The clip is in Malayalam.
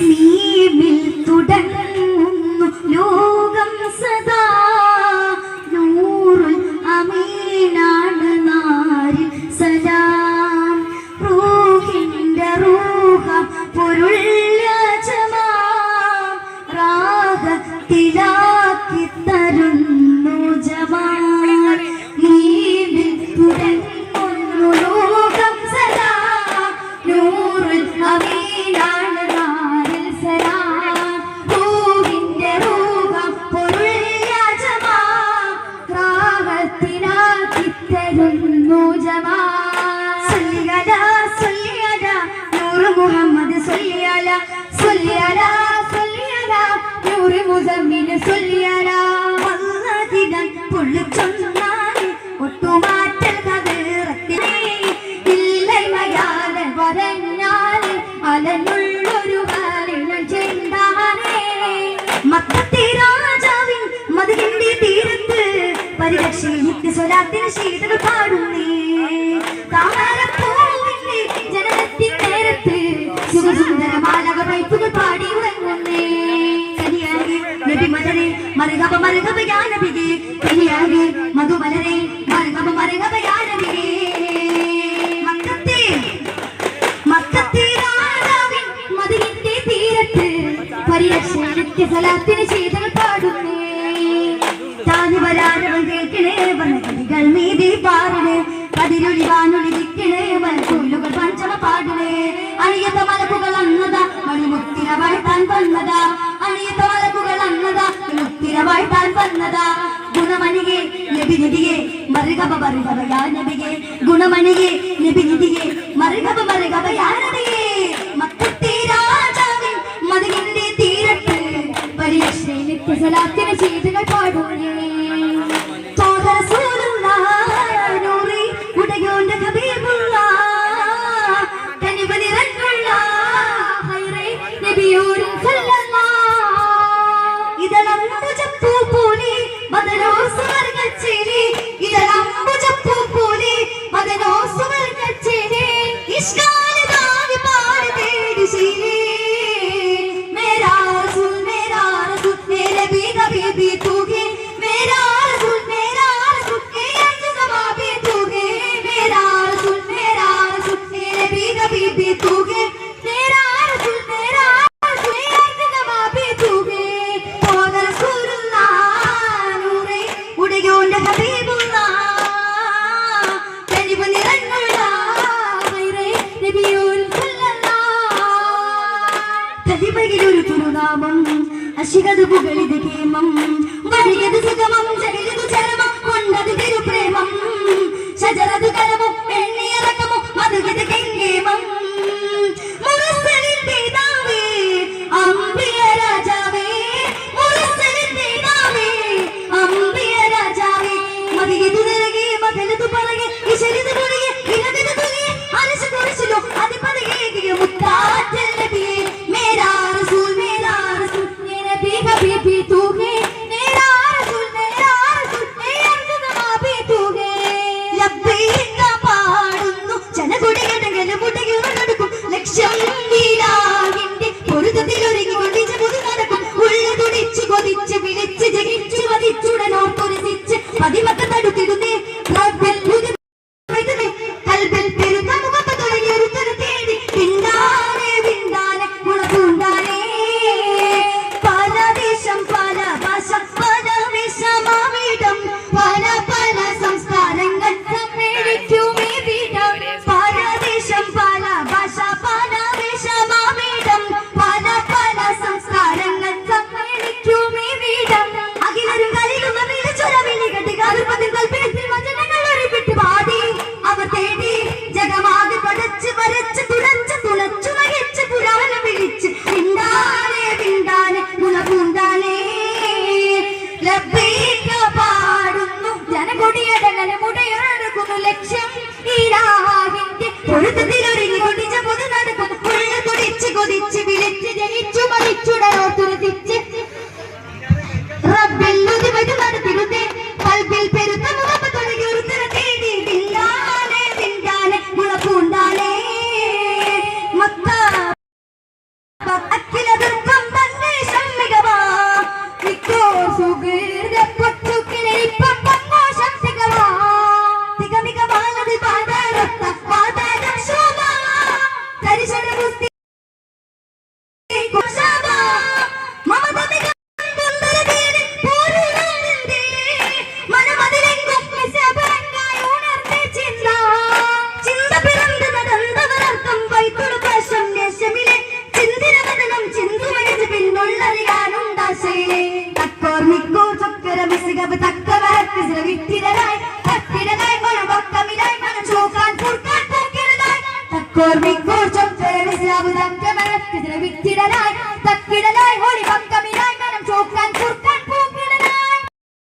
me. സുല്ലിയല സുല്ലിയല സുല്ലിയല നൂറ് മുസമ്മിന് സുല്ലിയല വന്നതിനം പൊള്ളിച്ചൊന്നാണ് ഒട്ടുമാറ്റൽ കതിറത്തിനെ ഇല്ലമയാലെ വരഞ്ഞാൽ അലനുള്ളൊരു കാലിനം ചെന്താനേ മക്കത്തി രാജാവിൻ മതിലിന്റെ തീരത്ത് പരിരക്ഷയിൽ നിത്യസ്വരാത്തിന് ശീതകൾ പാടുന്നേ. താമര മർഹബ മർഹബ യാ നബിയേ കരിയാകെ മധുമലരെ മർഹബ മർഹബ യാ നബിയേ മക്കത്തെ മക്കത്തെ രാജാവിൻ മദീനത്തെ തീരത്ത് പരിരക്ഷയ്ക്ക് സലാത്തിന് ചെയ്തൽ പാടുന്നേ. താനി വരാനവൻ കേൾക്കണേ വർണ കവികൾ മീതി ಬಂದದ ಗುಣಮಣಿಗೆ ನಬಿ ನಿಧಿಗೆ ಮರಿಗಬ ಬರಿಗಬ ಯಾರ ನಬಿಗೆ ಗುಣಮಣಿಗೆ ನಬಿ ನಿಧಿಗೆ ಮರಿಗಬ ಬರಿಗಬ ಯಾರ ನಬಿಗೆ ಮತ್ತು ತೀರಾ മതിലിന്റെ തീരത്ത് വലിയ ശ്രീനിത്യസലാത്തിന് ചീട്ടുകൾ പാടൂലേ baby. अशी का दुबू गली देखे मम्मी dime പാടുന്നു. ജനകൊടിയടങ്ങനെ മുടയടക്കുന്നു ലക്ഷ്യം. ഈരാഹിന്റെ പൊഴുത്തത്തിലൊരുങ്ങി കൊടിച്ച പൊതു നടക്കുന്നു. കൊടിച്ച് കൊതിച്ച് വിളിച്ച് Tak kurang kurang jumpa lagi selamat datang kembali. Kita lebih tidak tak tidak lagi. Holy fuck.